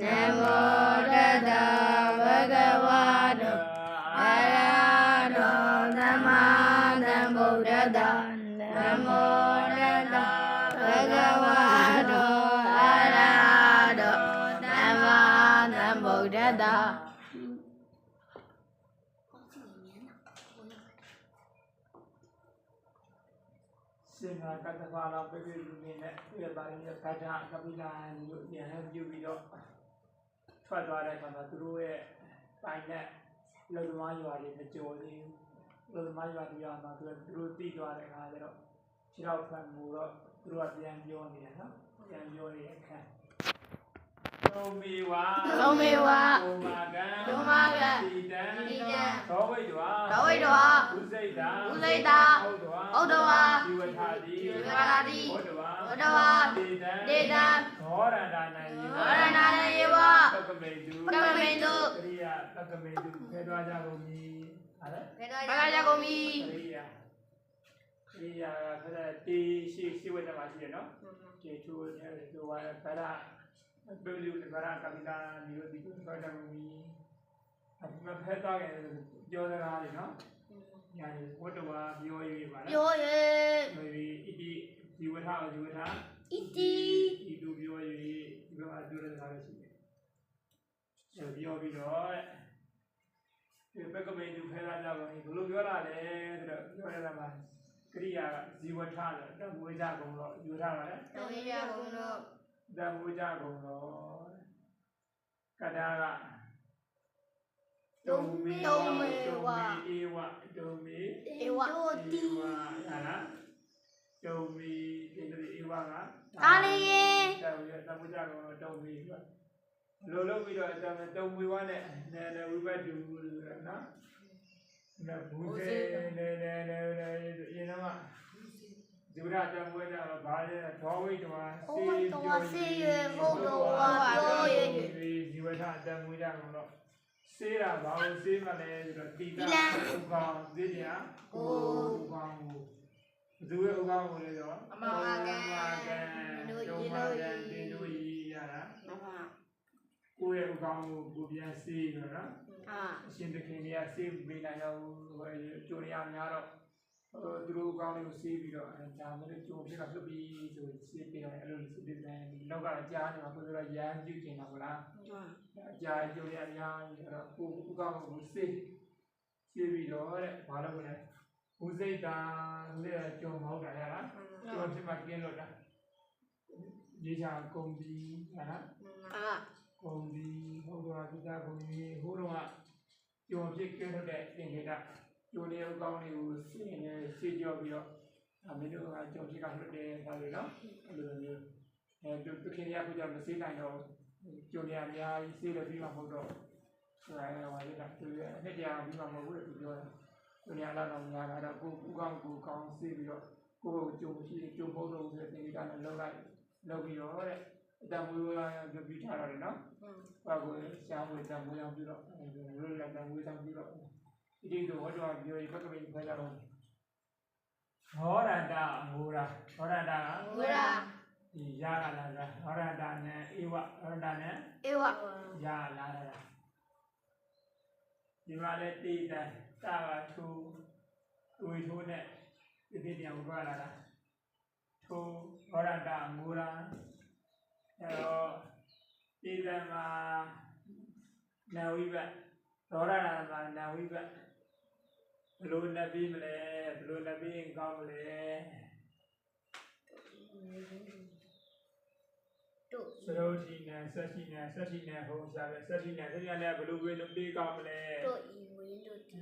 နမောတတ္တဗုဒ္ဓဝါတောအရဟတောသမ္မာသမ္ဗုဒ္ဓတ္တနမောတတ္တဗုဒ္ဓဝါတောအရဟတောသမ္မာသမ္ဗုဒ္ဓတ္တရှင်သာကတ္တပါလာပြည့်ပြည့်လူနေနဲ့ပြည့်ပါရင်ကတ္တကပိလာလို့ဉာဏ်ပြုပြီးတော့ ထွက်သွားတဲ့အခါမှာသူတို့ရဲ့တိုင်နဲ့လူသမားရွာတွေမကြော်သေးဘူးလူသမားရွာတရားမှာသူတို့တီးသွားတဲ့အခါကျတော့ခြေတော့ဖန်မူတော့သူတို့ကပြန်ပြောနေတယ်နော်ပြန်ပြောနေတဲ့အခါ သုံးမီဝါသုံးမေဝဒုမာကံဒုမာကံတိတံတိတံသောဝိတ္တဝါသောဝိတ္တဝါဥစိတ်တာဥစိတ်တာဟုတ်တဝါဟုတ်တဝါဒီဝထာတိဒီဝထာတိဘုဒ္ဓဝါဘုဒ္ဓဝါတေတံတေတံသောရဏနာယေဝဝရဏာယေဝသက္ကမေတုသက္ကမေတုကရိယာသက္ကမေတုဖေတွားကြကုန်ပြီဟာလေဘဂရကုန်ပြီကရိယာကရိယာကဖက်တေရှိရှိဝတ်တယ်မှာရှိရနော်တေချိုးနေတယ်ဆိုပါဗရဘယ်လို လဲဗရကမိတာဒီလိုဒီကိုဖေတွားကြကုန်ပြီအခုမဖက်သွားကြပြောစကားလေးနော်ညာဝတ္တဝါပြောရေးပါလားယောယေမေဣတိဒီဝထာဒီဝထာဣတိဤသူပြော၍ဒီလိုအတူရတာလည်းရှိတယ်။အဲပြောပြီးတော့ဒီဘက်ကမေသူဖဲလာကြပါဘူးဘယ်လိုပြောတာလဲဆိုတော့ပြောရတာမှာကရိယာကဇီဝထလို့တမွေးကြကုန်တော့ယူထားပါလေတောင်းရကုန်တော့ တမွေးကြကုန်တော့ကတာကတုံမီတုံမီဧဝတုံမီဧဝတို့ဧတိဝဟာလားတုံမီဒီလိုဧဝကကာလယေတောင်းရတမကြတော့တုံးပြီးတော့လိုလုပ်ပြီးတော့အတမတုံးပြီးွားနဲ့နဲနဲဝိပတ်တူနော်နဘူးစေနဲနဲနဲနဲရင်တော့ဒုရတံဝဲတာဘာလဲဘောဝိတဝါ စေပြောဒီဝထတံဝဲတာတော့စေးတာဘာလို့စေးမလဲဆိုတော့တိတာဥကောင်သိကြကိုဥကောင်ကိုဘသူရဲ့ဥကောင်ကိုလဲတော့ကံဒုမာကံတင်တို့ဤရတာကိုယ့်ရဲ့အကောင်ကိုကိုပြန်စေးတော့နော်အာအရှင်သခင်ကြီးကစေးပေးနိုင်တော့ဟိုကျိုးရများတော့ဟို သူတို့အကောင်လေးကိုစေးပြီးတော့ဒါမှလည်းကျိုးဖြစ်တာလွတ်ပြီးဆိုစေးပေးတယ်အဲ့လိုစေးပေးတယ်ဒီလောက်ကကြားနေမှာကိုယ်တို့ရမ်းကြည့်နေတာဟုတ်လားအကြာကျိုးရများအဲ့တော့ကိုအကောင်ကိုစေးစေးပြီးတော့တဲ့ဘာလို့လဲဘုစိတ်တာလက်ကျုံမဟုတ်တာရလားကျုံဖြစ်မှကျင်းလို့တာဒီချာကုန်ပြီးဟာလားအာကုန်ပြီဟုတ်တော့ဒီကကုန်ပြီဟိုတော့ကြုံဖြစ်ကျတဲ့သင်္ကေတ ကျိုးလေးအကောင်းလေးကိုစင်နေစေကြောပြီးတော့အမေတို့ကကြုံဖြစ်ကလွတ်တယ်ပါလို့နော်အဲ့လိုမျိုးအဲသူတခင်ရခုကြောင့်မစေးနိုင်တော့ကျုံရအများကြီးစေးလို့ပြီးမှမဟုတ်တော့ဆိုတာကဟိုရတာသူရအနှစ်တရားပြီးမှမဟုတ်ဘူးသူပြောတယ်ကျုံရလာတော့ညာတာတော့ကိုဥကောင်းကိုကောင်းစေးပြီးတော့ကိုယ်ကိုကြုံရှိကြုံဖို့လို့ဆိုတဲ့သင်္ကေတနဲ့လောက်လိုက်လောက်ပြီးတော့တဲ့အတမွေးဝါပြပြထားရတယ်နော်ဘာကိုရှားဝေတံမွေးအောင်ပြုတော့ရိုးလည်းတံမွေးအောင်ပြုတော့ ဒီဒီတော့တော့ပြောရပကမိခွဲကြတော့ဟောရတငိုရာဟောရတကဝရဒီရလာလာဟောရတနဲ့ဧဝဟောရတနဲ့ဧဝရလာလာဒီမှာလည်းတေးတန်တာကထူဝေထိုးနဲ့ဒီဒီတရားကိုလာလာထူဟောရတငိုရာအဲတော့တေးတန်မှာနာဝိဘဒေါရနာမှာနာဝိဘဘ လို့နပြီးမလဲဘလို့နပြီးရင်ကောင်းမလဲတို့စရုပ်ရှိနေဆက်ရှိနေဆက်ရှိနေဟိုရှာပဲဆက်ရှိနေဆက်ရှိနေဘလို့ဝေလို့ပြီးကောင်းမလဲတို့ဤဝင်းတို့တီ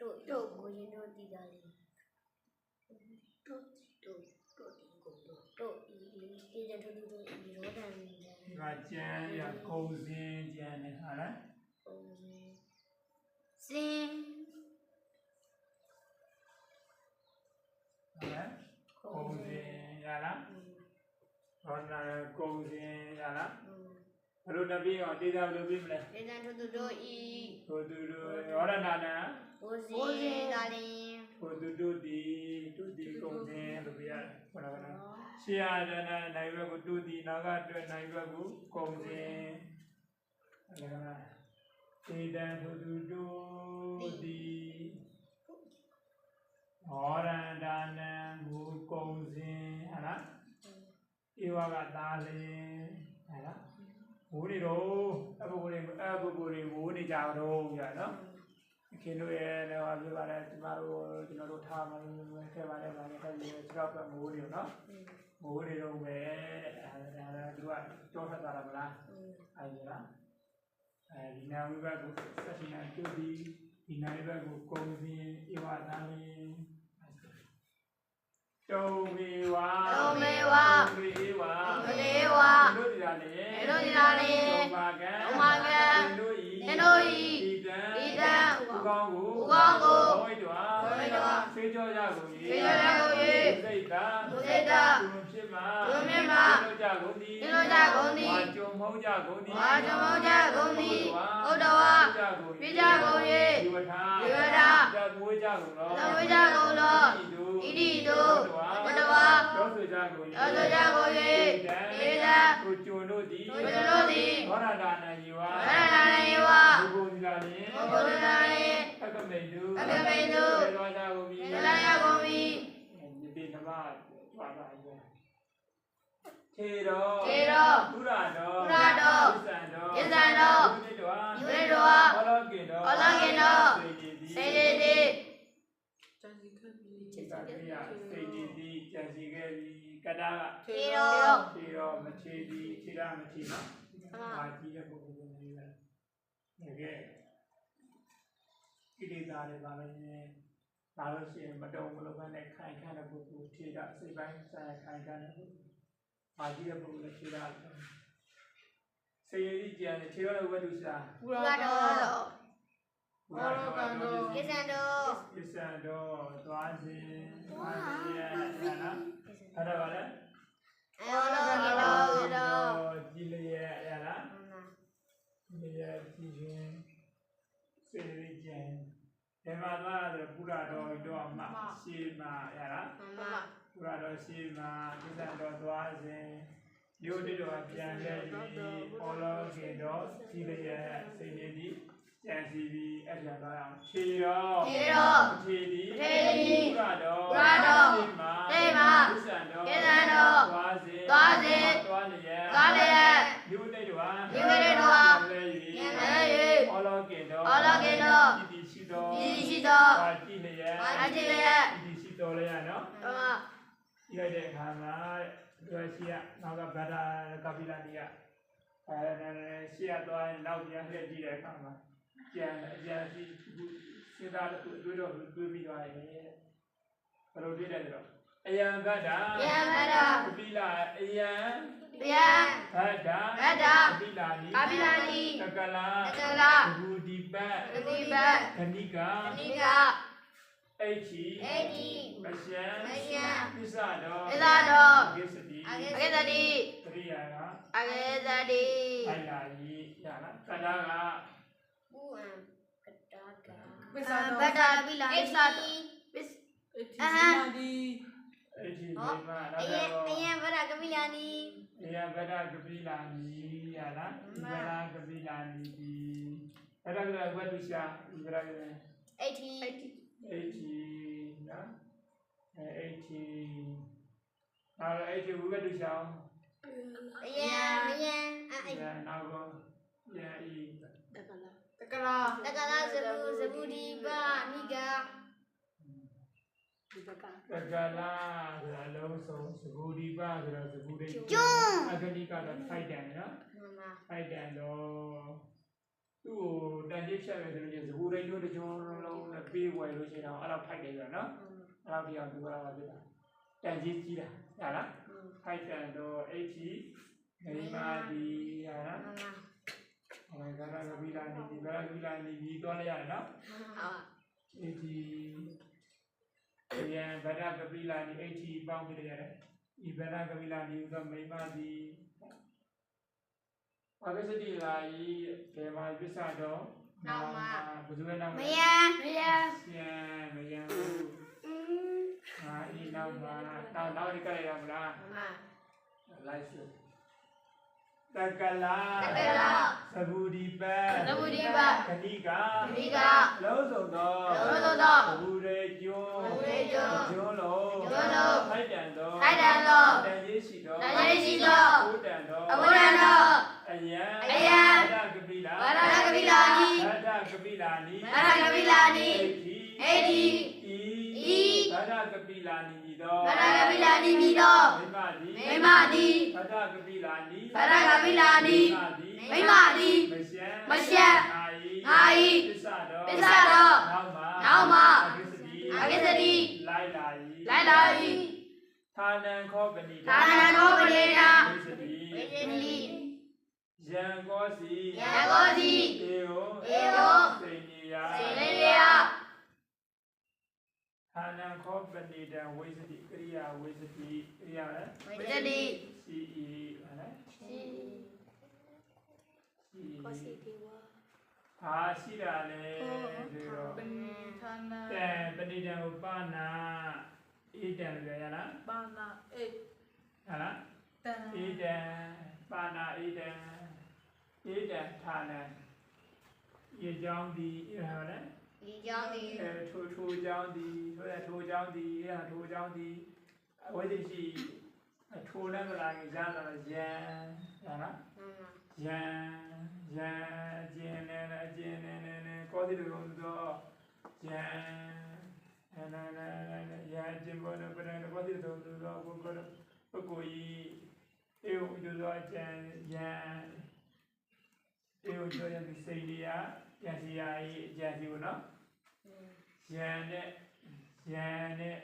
တို့တို့ကိုရင်တို့တီတာလေတို့တို့တို့ဒီကိုတို့တို့ဤဒီတဲ့တို့တို့ဤရောတန်နေတယ်ဒီမှာကျန်ရကုံစင်းကျန်နေဟာလားစင်ဟုတ် လားကုံစင်းရလားဟောနာကုံစင်းရလားဘလို့နပြီးအောင်တေးတာဘလို့ပြီးမလဲဒေသတို့တို့ဤဟိုသူတို့ရောရနာနာဘိုးစီဒါလင်းဟိုသူတို့ဒီသူဒီကုံစင်းလို့ပြရတယ်ဟုတ်လားဟုတ်လားရှေးရတနာနိုင်ဘက်ကိုတူတည်နာကအတွက်နိုင်ဘက်ကိုကုံစဉ်အဲဒါသေတံသူသူတူတည်ဟောရန္ဒာနံဘူကုံစဉ်ဟာလားဧဝကသာလင်ဟာလားဘိုးတွေတော့အဘိုးတွေအဘိုးတွေဘိုးနေကြတော့ကြာနော် ခင်တို့ရဲ့လည်းဟာပြပါတယ်ဒီမှာတို့ကျွန်တော်တို့ထားမှလည်းခဲ့ပါတယ်ဗာလည်းခဲ့ပြီးတော့ပဲမိုးတွေနော်မိုးတွေတော့ပဲအဲဒါလည်းသူကကြောထတာလားမလားအဲဒီလားအဲဒီနာဝိဘတ်ကိုဆက်ရှင်အတူဒီဒီနာဝိဘတ်ကိုကုံစင်းဧဝသာလင်းတုံမေဝါတုံမေဝါတုံမေဝါတုံမေဝါတို့ဒီလားလေတို့ဒီလားလေတုံပါကံတုံပါကံသင် တို့ဤသင်တို့ဤဒီတံဒီတံဥကောင်းကိုဥကောင်းကိုဘဝိတဝါဘဝိတဝါဆေးကြောကြကုန်၏ဆေးကြောကြကုန်၏စိတ်သာစိတ်သာသူဖြစ် မှာသူဖြစ်မှာတို့ကြကုန်သည်သင်တို့ကြကုန်သည်ဝါကြုံမဟုတ်ကြကုန်သည်ဝါကြုံမဟုတ်ကြကုန်သည်ဥဒ္ဒဝါပြကြကုန်၏ပြကြကုန်၏ဒီဝထာဒီဝထာတမွေးကြကုန်သောတမွေးကြကုန်သောဣတိတုဥဒ္ဒဝါရောဆိုကြကုန်၏ရောဆိုကြကုန်၏ဒေသဒေသကိုကျွန်းတို့သည်ကိုကျွန်းတို့သည်ဘောရဒါနယေဝဝရဏနေဝဘုဂုဏီလာလင်ဘုဂုဏီလာလင်အကမေတုအကမေတုသောကြကုန်ပြီသလရကုန်ပြီဒီပိနမပါ ထေရောထေရောပုရတော်ပုရတော်ဣဇံတော်ဣဇံတော်ယုနိတောယုနိတောအလောကိနောအလောကိနောစေတေတိတန်စီခတ်ပြီးစေတေတိကြံစီခဲ့ပြီးကတာကထေရောထေရောမထေတိထေရမထေပါအာကြီးရဲ့ပုဂ္ဂိုလ်ကိုနေရတကယ်ကိလေသာတွေပါလို့ရှင်ဒါလို့ရှင်မတုံမလို့ပဲနဲ့ခိုင်ခန့်တဲ့ပုဂ္ဂိုလ်ထေရစိတ်ပိုင်းဆိုင်ခိုင်ခန့်တဲ့ပုဂ္ဂိုလ် မာကြီးတဲ့ပုဂ္ဂိုလ်လည်းခြေတာစေရည်ကြံခြေတော်လည်းဝတ်လူစားဘုရားတော်တော်ဘုရားတော်တော်ကိစ္စံတော်ပစ္စံတော်သွားခြင်းသွားခြင်းရဲ့အဲ့ဒါအဲ့ဒါပါလေအော်တော်တော်တော်ကြည်လျက်ရလားကြည်လျက်ကြည်ခြင်းစေရိကျန်ဒီမှာသွားတယ်ဘုရားတော်တော်မှရှေးမှာရလားမမ ဘုရားတော်ရှေးမှာပစ္စံတော်သွားခြင်းမြို့တိတော်ပြန်ခဲ့ပြီးပေါ်လို့ခင်တော်ကြည်လျက်စေနေပြီးကြံစီပြီးအဲ့ဒါသွားအောင်ခြေရောခြေတော်ခြေသည်ခြေသည်ဘုရားတော်ဘုရားတော်ရှေးမှာရှေးမှာပစ္စံတော်ပစ္စံတော်သွားစေသွားစေသွားလျက်သွားလျက်မြို့တိတော်မြို့တိတော်လဲ၍လဲ၍အောလောကင်တော်အောလောကင်တော်ဤတိရှိတော်ဤရှိတော်ပါတိလျက်ပါတိလျက်ဤတိရှိတော်လျက်နော်မမဒီ လိုက်တဲ့အခါမှာဒီရှိရနောက်ကဗဒ္ဒကပိလတိကအဲရှိရသွားရင်နောက်ပြန်လှည့်ကြည့်တဲ့အခါမှာကျန်အကျန်စီစဉ်းစားလို့တွေးတော့တွေးပြီးသွားတယ်ဘယ်လိုတွေးလဲဆိုတော့အယံဗဒ္ဒယံဗဒ္ဒကပိလအယံဗျာဗဒ္ဒဗဒ္ဒကပိလာနိကပိလာနိတကလာတကလာဘူဒီပတ်သတိပတ်ခဏိကအနိက အိချီအေဒီမရှံမရှံပစ္စတော်ပစ္စတော်ကိစ္စတိအကေသတိပရိယာကအကေသတိအိုင်လာကြီးရလားကန္တာကဘူအံကတာကပစ္စာဗဒ္ဒပိလာအိသတိပစ္စအဟံဒီအိချီမိမနာအယတော့အယဗဒ္ဒကပိလာနီအယဗဒကပိလာနီရလားဒီဗဒကပိလာနီဒီဗဒကဝတ္တုရှာဒီဗဒကအိတီ အိချီနော်အဲအိချီနောက်အိချီဝိဝတ္တုရှာအယအယအအိရနောက်ကောရဤတကလာတကလာတကလာဇဘူဇဘူဒီပါနိကာဒီတကတက္ကလာဆိုတာလုံးစုံသဘူဒီပဆိုတာသဘူတွေကျွန်းအဂတိကတော့ဖိုက်တန်နော်မမဖိုက်တန်တော့ သူ့ကိုတန်ကြီးဖြတ်မယ်ဆိုရင်သဘူတွေတို့တကြုံလုံးနဲ့ပေးဝယ်လို့ရှိရင်တော့အဲ့တော့ဖိုက်တယ်ဆိုတော့နော်အဲ့တော့ဒီအောင်သူကလာပြတာတန်ကြီးကြီးတာဟာလားဖိုက်တန်တော့ HG နေမာဒီဟာလားမမအဲဒါကဗီလာနေဒီဗီလာဗီလာနေဒီတော့လည်းရတယ်နော်ဟာ AT ရန်ဗဒကပိလာနီ AT ပေါင်းပြီးရတယ်။ဤဗဒကပိလာနီဥသောမိမသည် အဂစတိလာဤဒေမပစ္စတော်ဘုဇဝေနာမယမယဆံမယံဟုอืมအာဤနာနောက်မှာနောက်နောက်ဒီကလေးရမလားမလိုက်စတ ကလာတကလာသဘူဒီပသဘူဒီပခဏိကခဏိကလုံးစုံသောလုံးစုံသောသဘူရေကျွန်းသဘူရေကျွန်းကျွန်းလုံးကျွန်းလုံးထိုက်တန်သောထိုက်တန်သောတန်ကြီးရှိသောတန်ကြီးရှိသောဘုဒ္ဓံသောအဘုဒ္ဓံသောအယံအယံဗဒကပိလာဝရဏကပိလာနိဗဒကပိလာနိဝရဏကပိလာနိအေဒီဤဤဗဒကပိလာနိဤသောဝရဏကပိလာနိမိသောမိမသည်မိမသည်ဗဒကပိလာနိဝရဏကပိလာနိမိမသည်မိမသည်မရှံမရှံအာဤအာဤပစ္စတော်ပစ္စတော်နောက်မှာနောက်မှာအဂစ္စတိအဂစ္စတိလိုက်လာဤလိုက်လာ၏ဌာနံခောပဏိသာသနာတော်ပ ရိနာဝိစ္စတိဝိဇ္ဇတိယံကောစီယံကောစီဧယောဧယောစေနိယစေလေးရဌာနံခောပဏိတံဝိစ္စတိကရိယာဝိစ္စတိကရိယာလဲဝိဇ္ဇတိစီဤဟာလဲစီဤကောစီဒေဝဟာရှိတာလေဒီတော့ပဏိဌာနာတံပဏိတံဥပနာဣတံလေရလားပါဏာအေဟာလားတံဣတံပါဏာဣတံ ဣတံဌာနံရေကြောင်းဒီဟာလဲဒီကြောင့်ဒီအဲထိုထိုကြောင်းဒီဆိုရထိုကြောင်းဒီအဲထိုကြောင်းဒီအဝိဇ္ဇရှိထိုလည်းမလားကြီးရလာရန်ဟာလားရန်ရန်အကျဉ်နဲ့အကျဉ်နဲ့နဲ့ကောစီတုံသောရန်အဲနာနာရန်ကျင်ပေါ်နဲ့ပြန်ကောစီတုံသောဘုကောပုဂ္ဂိုလ်ဤအေဝဥဒ္ဒောအကျဉ်ရန် အေဝဥဒ္ဒောယသိစိတ်လျာယစီယာဤအကျဉ်စီဘုနော်ရန်နဲ့ရန်နဲ့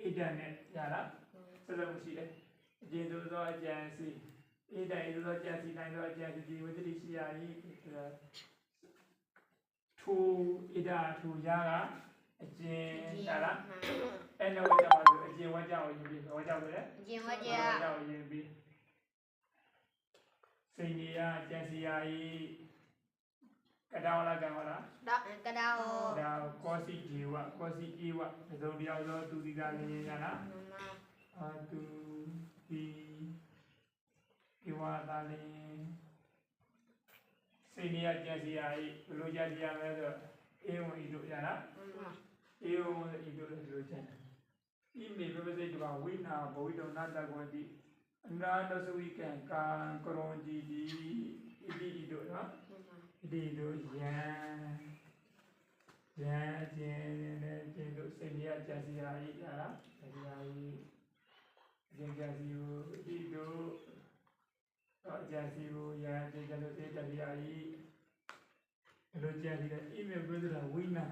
ဣဒံနဲ့ရလားဆက်လို့ရှိတယ်အကျဉ်သို့သောအကျဉ်စီဧတိုင်သောကြာစီနိုင်သောကြာစီဒီဝတ္တိရှိရာဤထိုဣဒာထိုရာကအကျဉ်ဒါလားအဲ့တော့ဝကြပါဆိုအကျဉ်ဝကြကိုယူပြီးဝကြဆိုလေကျင်ဝကြဝကြကိုယူပြီး စိန်ကြီးရာကြာစီရာဤကတောလာကံဟောလားကတောဒါကောစီဂျီဝကောစီဤဝသုံးတရားသောသူစီကလည်းရလားအာသူဒီဒီဝါသာလင်စိတ်နေရကြံစီရာဤဘယ်လိုကြံစီရမလဲဆိုအေဝံဤတို့ရလားအေဝံဤတို့လည်းဒီလိုကြံဤမေဘဝစိတ်တဘာဝိနာဘဝိတောနာတကွန်တိ အနာတသဝိကံကံကရွန်ကြည်ဒီဣတိဤတို့နော်ဣတိတို့ယံယံအကျဉ်နဲ့ကျဉ်တို့စိတ်နေရကြံစီရာဤရလားတရားဤအကျဉ်းကြစီကိုဒီတို့တော့အကျဉ်းစီကိုရာကျဉ်းကြလို့တေတရိယာဤဘယ်လိုကျဉ်းစီလဲအိမေဘုဒ္ဓဝိနာ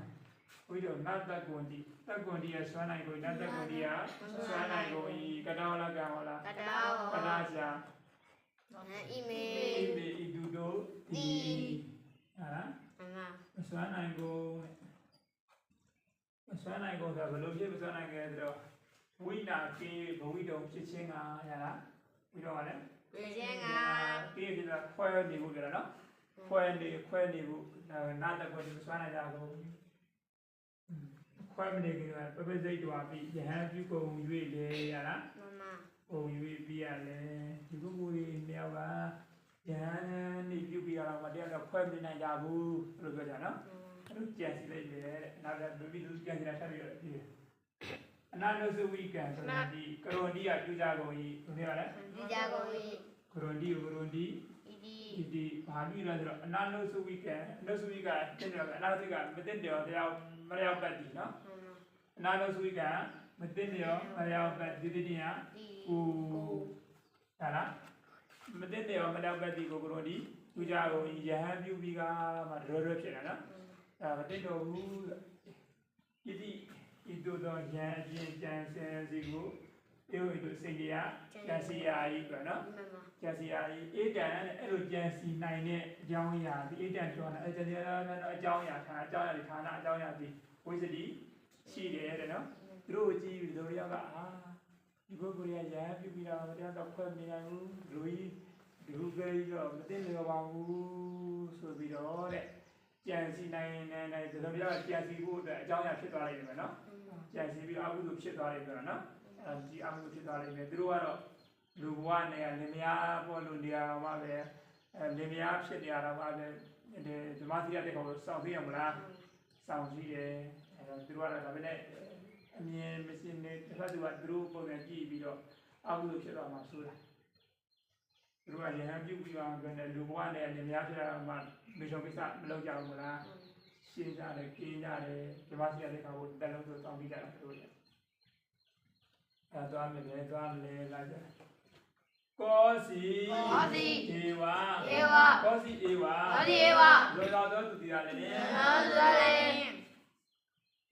ဝိတော့နတ်တကွန်တိတကွန်တိရဆွမ်းနိုင်ကိုနတ်တကွန်တိရဆွမ်းနိုင်ကိုဤကတောလကံဟောလားကတောပနာရှာအီမေအိမေဤသူတို့ဒီဟာလားအမမဆွမ်းနိုင်ကိုမဆွမ်းနိုင်ကိုဆိုဘယ်လိုဖြစ်မဆွမ်းနိုင်ကြလဲဆိုတော့ဝိနာကေဘဝိတုံဖြစ်ချင်းကရလားဝိတော့ကလည်းကျင်ကဒီဒီကခွဲနေဘူးကြလားနော်ခွဲနေခွဲနေဘူးနာတကွဒီစွမ်းနိုင်ကြကုန် ခွဲမနေကြပပစိတ်တော်ပြီးယဟန်ပြုကုန်၍လေရလားမမပုံ၍ပြီးရလေဒီကုကူကြီးမြောက်ကယဟန်နေပြုပြီးရတော့မတရားတော့ခွဲမနိုင်ကြဘူးလို့ပြောကြနော်အဲ့လိုကြံစီလိုက်လေနောက်တော့ဘီဘီသူကြံစီတာဆက်ပြီးတော့ပြီးအနာနုစဝိကံဆိုတာဒီကရွန်ဒီကပြုကြကုန်ကြီးဘယ်လိုလဲဒီကြကုန်ဤကရွန်ဒီကရွန်ဒီဤ ဒီဒီဒီဘာပြီးလဲဆိုတော့အနာနုစုဝိကံအနုစုဝိကတင်တယ်အနာနုစုကမတင်တယ်တရားမရရောက်ပတ်ဒီနော်အနာနုစုဝိကမတင်တယ်မရရောက်ပတ်ဒီဒီတရားဒီကိုဟာလားမတင်တယ်မရရောက်ပတ်ဒီကိုကိုရောဒီသူကြကိုယဟန်ပြုပြီးကမှရောရောဖြစ်တယ်နော်အဲမတင်တော့ဘူးဣတိဣတုသောယံအချင်းကြံစင်စီကို ဧဝိတုစိတ်တရားကျန်စီယာဤကနော်မမကျန်စီယာကြီးအေတန်အဲ့လိုကျန်စီနိုင်တဲ့အကြောင်းအရာဒီအေတန်ပြောတာအဲ့ကျန်စီယာအကြောင်းအရာဌာအကြောင်းအရာဒီဌာနအကြောင်းအရာဒီဝိသတိရှိတယ်တဲ့နော်သူတို့ကြည့်ပြီးတို့ရောက်ကအာဒီဘုကိုရရပြပြီးတော့မတရားတော့ခွဲမနိုင်ဘူးလူကြီးဒီဘုကိုရတော့မသိနေပါဘူးဆိုပြီးတော့တဲ့ကျန်စီနိုင်နိုင်နိုင်ဒီလိုပြောကျန်စီဖို့အတွက်အကြောင်းအရာဖြစ်သွားလိမ့်မယ်နော်ကျန်စီပြီးအကုသိုလ်ဖြစ်သွားတယ်ပြောတာနော်အဲ ဒီအကုသိုလ်ဖြစ်သွားလိမ့်မယ်သူတို့ကတော့လူဘဝနဲ့လင်မယားပေါ်လို့နေရာမှာပဲအဲလင်မယားဖြစ်နေရတာပါပဲဒီဓမ္မသီရတဲ့ကောင်ကိုစောင့်သိရမလားစောင့်ကြည့်တယ်အဲတော့သူတို့ကတော့ဒါပဲနဲ့အမြင်မရှိနေတစ်ဖက်သူကသူတို့ပုံစံကြည့်ပြီးတော့အကုသိုလ်ဖြစ်သွားမှာဆိုတာသူတို့ကရဟန်းပြုပြီးအောင်ပြောတယ်လူဘဝနဲ့လင်မယားဖြစ်တာမှမေရှုံကိစ္စမလုပ်ကြဘူးမလားရှင်းကြတယ်ကျင်းကြတယ်ဒီမှာရှိရတဲ့ကောင်ကိုတက်လုံးဆိုတောင်းပြီးကြတာတို့လေ အဲသွားမယ်လေသွားမလဲလာကြကောစီကောစီဧဝဧဝကောစီဧဝကောစီဧဝလောလောသောသူတရားလည်းသောသလေ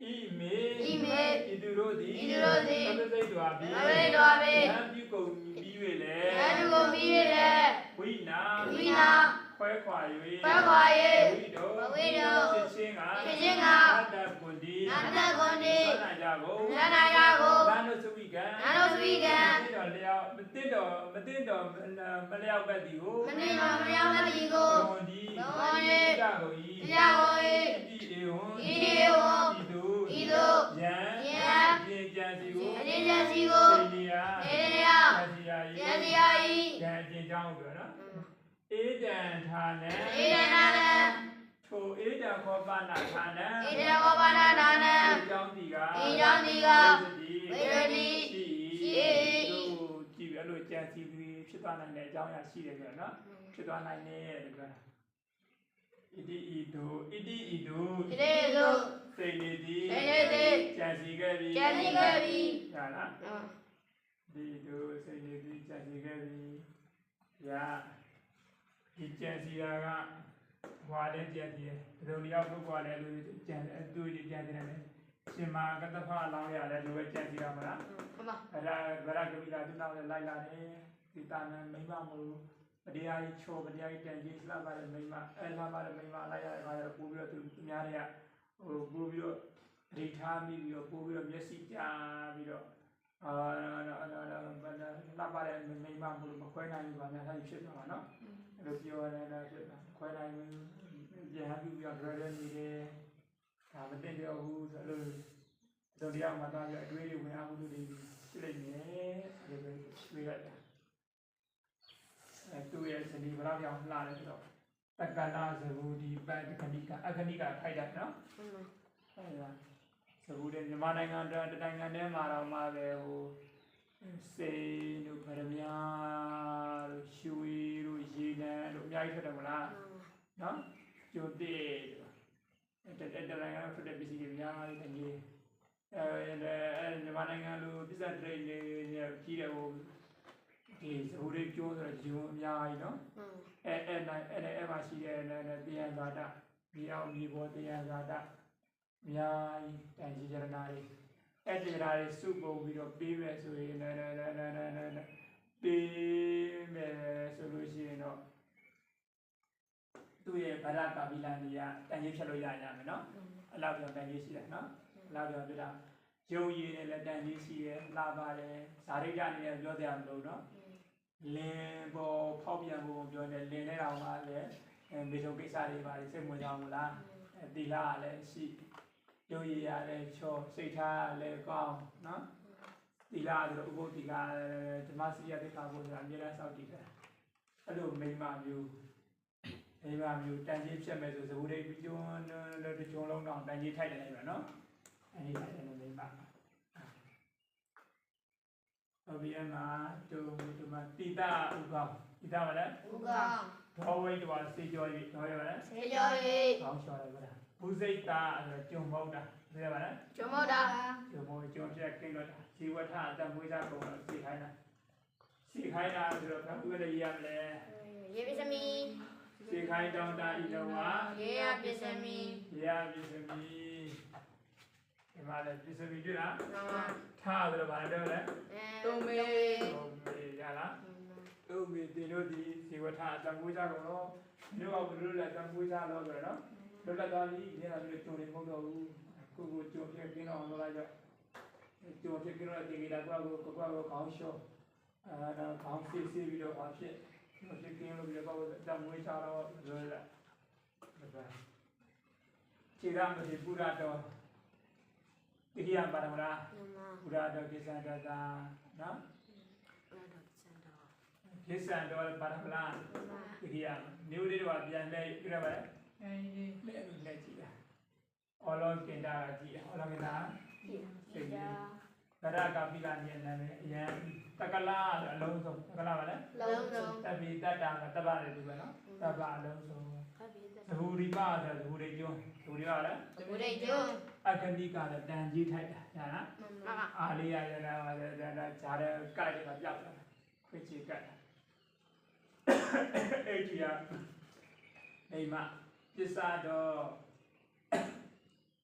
ဤမေဤမေဤသူတို့သည်ဤသူတို့သည်သဗ္ဗစိတ်တော်ပြီသဗ္ဗစိတ်တော်ပြီဉာဏ်ပြုကုန်ပြီး၍လေယန္တုကိုမိရတဲ့ဝိနာဝိနာခွဲခွာ၍ခွဲခွာ၍ဝိတောဝိတောဖြစ်ခြင်းကဖြစ်ခြင်းကအတ္တကွန်ဒီအတ္တကွန်ဒီသနာကြကုန်သနာကြကုန်ဘာလို့သဝိ ကံနာနောသဝိကံမသိတော်လျောက်မသိတော်မသိတော်မလျောက်ပဲ့သည်ကိုမနေမမယောမတိကိုကွန်ဒီကွန်ဒီကြကုန်၏ကြကုန်၏ဣတိဧဝံဣတိဧဝံဤသို့ဤသို့ယံယံပြင်ကြံစီကိုအတင်းကျစီကိုသိနေရနေရကြံစီရယန္တရားဤယံပြင်ကြောင်းပြောနော်ဧတံဌာနံဧရနာနံထိုဧတံခောပနာဌာနံဧရဝဘာနာနာနံဤကြောင်းဒီကဤကြောင်းဒီကဝိ ရတိရှိရှိတို့ကြည့်ပြီးအဲ့လိုကြံစီပြီးဖြစ်သွားနိုင်တဲ့အကြောင်းအရာရှိတယ်ပြောနော်ဖြစ်သွားနိုင်တယ်လို့ပြောတာဣတိဤတို့ဣတိဤတို့ဣတိသုစိတ်နေသည်စိတ်နေသည်ကြံစီခဲ့ပြီကြံစီခဲ့ပြီဟာလားဒီတို့စိတ်နေသည်ကြံစီခဲ့ပြီရာဒီကြံစီတာကဘွာလည်းကြံစီတယ်ဘယ်လိုလျောက်လို့ဘွာလည်းလို့ကြံအတူတူကြံစီတယ်လေ ရှင်မာကတ္တဖအလောင်းရတယ်လိုပဲကြံစီရမလားဟုတ်ပါဗရာဗရာကပိလာသူနောက်လည်းလိုက်လာတယ်ဒီတာနံမိမမလို့ပတရားကြီးချိုးပတရားကြီးတန်ကြီးလှပါတဲ့မိမအဲလှပါတဲ့မိမလိုက်ရတဲ့ခါကျတော့ပို့ပြီးတော့သူသူများတွေကဟိုပို့ပြီးတော့ဒိဋ္ဌာမိပြီးတော့ပို့ပြီးတော့မျက်စိကြာပြီးတော့အာလှပါတဲ့မိမမလို့မခွဲနိုင်ဘူးဗာများဆိုင်ဖြစ်သွားမှာနော်အဲလိုပြောနေတာဖြစ်တာခွဲနိုင်ဘူးပြန်ဟပ်ပြီးတော့ရရနေတယ် ဒါမသိတော့ဘူးဆိုလို့တို့တရားမှာတာပြအတွေးတွေဝင်အောင်လို့တွေဖြစ်လိုက်နေတယ်ဒါပဲရွှေလိုက်တာအဲသူ့ရဲ့ဇနီးဘလောက်ကြောင်လှတယ်ဆိုတော့တက္ကနာဇဘူဒီပတ္တခဏိကအခဏိကထိုက်တာနော်အဲဒါဇဘူတဲ့မြန်မာနိုင်ငံတနိုင်ငံထဲမှာတော့မှပဲဟိုစေတို့ဗရမ ्या တို့ရွှေတို့ရေနံတို့အများကြီးထွက်တယ်မလားနော်ကျိုတဲ့ တို့အဲတနိုင်ငံထွက်တဲ့ပစ္စည်းတွေအများကြီးတကယ်အဲမြန်မာနိုင်ငံလိုပစ္စည်းတွေနေကြီးတယ်ဟိုဒီဇဘူတွေကျိုးဆိုတော့ဂျုံအများကြီးနော်အဲအဲနိုင်အဲအဲမှာရှိတဲ့တရားဂါတဒီအောင်ဒီဘောတရားဂါတအများကြီးတန်ကြီးရနာတွေအဲတရားတွေစုပုံပြီးတော့ပြီးမယ်ဆိုရင်လည်းလည်းလည်းလည်းလည်းလည်းပြီးမယ်ဆိုလို့ရှိရင်တော့ သူ့ရဲ့ဗရကပိလန်ကြီးကတန်ကြီးဖြတ်လို့ရရမယ်နော်အလောက်ပြောတန်ကြီးရှိတယ်နော်အလောက်ပြောပြတာရုပ်ရည်နဲ့လည်းတန်ကြီးရှိတယ်လာပါတယ်ဇာရိတအနေနဲ့ပြောတရားမလို့နော်လင်းပေါ်ဖောက်ပြန်ဖို့ပြောနေလင်းနေတာကလည်းအဲမေထုံကိစ္စတွေပါစိတ်ဝင်စားမလားအဲတီလာကလည်းရှိရုပ်ရည်ရလည်းချောစိတ်ထားကလည်းကောင်းနော်တီလာဆိုတော့ဥပုပ်တီကဓမ္မစီရတဲ့ခါဖို့ဆိုတာအများအားစောင့်တည်တယ်အဲ့လိုမိမမျိုး မိမမျိုးတန်ကြီးဖြတ်မဲ့ဆိုသဘူရိတ်ကျွန်းလည်းတစ်ကျွန်းလုံးတော့တန်ကြီးထိုက်တယ်ပဲနော်အဲ့ဒီထိုက်တယ်မိမအဘိယနာတုဒီမှာတိတာဥကောတိတာမလဲဥကောဘောဝိတဝါစေကျော်ကြီးတော့ရပါလားဆေကျော်၏ကောင်းချော်တယ်ဗျာဘုဇိတ်တာအဲ့ဒါကျုံမဟုတ်တာသိရပါလားကျွမောတာကျုံမဟုတ်ကျုံပြက်ကင်းတော့ဇီဝထအတမွေးသားပုံတော့စီခိုင်းတာစီခိုင်းတာဆိုတော့ဘာလို့လဲရမလဲယေပိစမီ စီခိုင်းတောင်းတာဤတော်ဝါယေယပိစမီရပစ္စမီဒီမှာလည်းပစ္စမီတွေ့လားနမထားဆိုတော့ဘာလဲလဲတုံမေဟုတ်ပြီရလားတို့မီတင်တို့ဒီဇီဝထအတမွေးသားကုန်တော့မြို့အောင်ဘယ်လိုလဲအတမွေးသားတော့ဆိုတော့နော်လွတ်လပ်သွားပြီဒီကနေ့ကြုံနေမဟုတ်တော့ဘူးကိုကိုကြုံဖြစ်ကင်းတော့လို့လိုက်တော့ကြုံဖြစ်ကင်းတော့ဒီကလာကိုကိုကိုကိုခေါင်းလျှော့အဲဒါခေါင်းစီစီပြီးတော့ဘာဖြစ်ကြုံဖြစ်ကင်းလို့ပြီးတော့တမွေးချတော့လွယ် လာဒါခြေရမဖြစ်ပူရတော့တိခိယပါရမလားနမဘုရားတော်ကိစ္စတော်သာနော်ဘုရားတော်စံတော်ကိစ္စတော်ပါရမလားနမတိခိယမျိုးလေးတော့ပြန်လဲပြရပါလေအဲဒီလဲလဲ ကြည့်တာအော်လောကင်တာကြည့်အော်လောကင်တာဒီတာဗရကပိလာမြေနာမည်အယံတကလာအလုံးစုံတကလာပါလေလုံးလုံးတပိတတ္တာကတပ္ပလည်းဒီပဲနော်တပ္ပအလုံးစုံဖတ်ပြီးသက်သဘူရိပဆိုသဘူရိကျွန်းသဘူရိပလည်းဘုရားကျောင်းအကနိကလည်းတန်ကြီးထိုက်တာညာနော်မမအာလေးရရနာပါတဲ့ဒါဒါဂျာတဲ့ကိုက်တွေကပြောက်လာခွေချီကတ်အဲ့ဒီရအိမ်မပစ္စတော့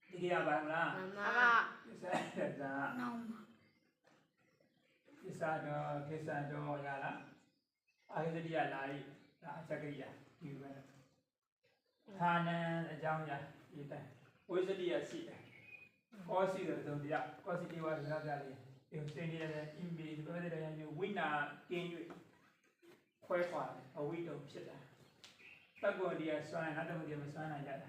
ဒီကရပါမလားမမပစ္စတဲ့ဒါနောင်ပ စ္စတော့ကိစ္စတော့ရလားအာဟိတတိယလာရီဒါအချက်ကရိယာဒီပဲဌာနံအကြောင်းရဒီတိုင်းဝိသတိယရှိတယ်ကောစီတဲ့တုံတရားကောစီတိဝါဒနာကြလေးဒီစင်နေတဲ့ image ဘယ်တဲ့ရမျိုးဝိနာကင်း၍ခွဲခွာအဝိတုံဖြစ်တာတက္ကောဒီယစွမ်းနာတမဒီမစွမ်းနိုင်ကြတာ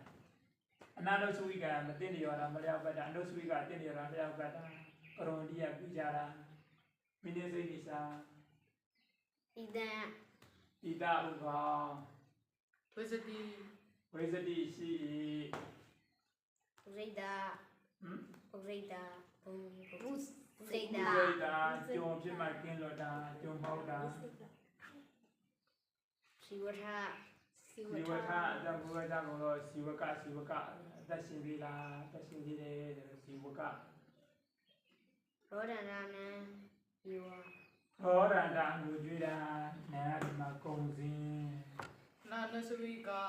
အနာလုစုဝိကမသိနေရတာမလျောက်ပတ်တာအနုစုဝိကသိနေရတာလျောက်ပတ်တာကရုံဒီယပြကြတာမိနေစိတ်ဒီစာဤတန်ဣတာဥကောဝိဇတိဝိသတိရှိဥရိတာဟမ်ဥရိတာဘုံဘုစိတ် ဥတာရိတာကြုံဖြစ်မှကင်းလို့တာကြုံဟောက်တာစီဝထစီဒီဝထအတဘုရားကြောင့်တော့ဇီဝကဇီဝကအသက်ရှင်သေးလားအသက်ရှင်သေးတယ်ဇီဝကရောဒနာနံ ယောဟောရန္တာငူကြွေးတာနာဒီမှာကုံစင်းနာနစဝိကာ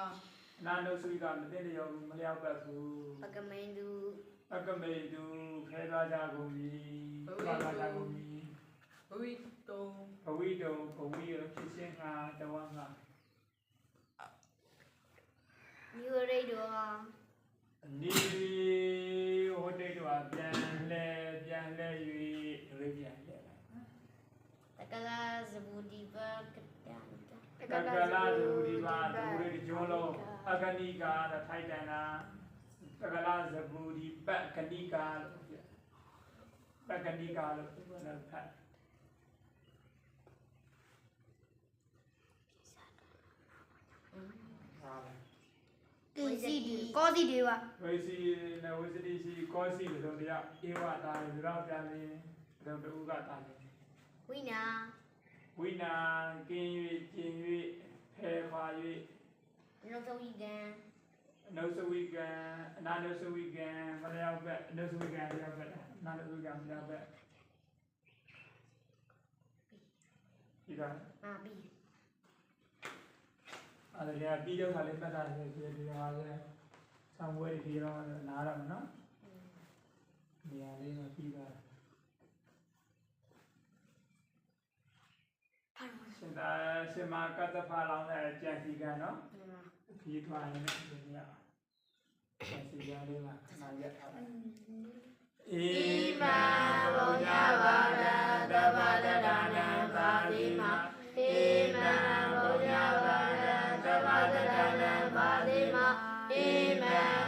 အနာနုစုကမသိလျော်မလျောက်ပတ်ဘူးပကမိန်သူအကမေတုခဲသွားကြကုန်ပြီသွားသွားကြကုန်ပြီဘဝိတုံဘဝိတုံဘဝိရဖြစ်ခြင်းငါတဝငါမြို့ရိတ်တော်နီဟိုတိတ်တော့ပြန်လဲပြန်လဲ၍ရေပြန် လဲတကလာဇဘူဒီပါကတန်တကလာသူဒီပါသူရေကျော်လုံးအကနိကာထိုက်တန်နာတကလာဇဘူဒီပက်ကနိကာလို့ပြပက်ကနိကာလို့လည်းဖတ်ဟာလေတူစီဒီကောစီဒီပါဝိစီနဲ့ဝိစတိရှိကောစီလို့တရားဧဝတာရေသူတော်ပြန်ရင်ဘုရားတူကတာတယ် ဝိနာဝိနာကင်း၍ကျင်၍ဖယ်ခွာ၍နောသဝိကံအနုစဝိကံအနာနုစဝိကံမလျောက်ဘက်အနုစဝိကံလျောက်ဘက်အနာနုစဝိကံမလျောက်ဘက်ဒီကအာဘီအဲ့ဒါကပြီးတော့ခါလေးပတ်တာလေဒီဒီဟာလေသံဝဲဒီတော့နားရမနော်နေရာလေးမှာပြီးတာ ရှင်သာရှင်မာကတ္တဖာလောင်းတဲ့ကြံစီကံနော်ဒီထွားနေတယ်ဒီကစီရလေးမှာခဏရက်ထားပါဣမံဘုရားဗာဒသဗ္ဗတဒနံပါတိမဣမံဘုရားဗာဒသဗ္ဗတဒနံပါတိမဣမံဘုရားဗာဒ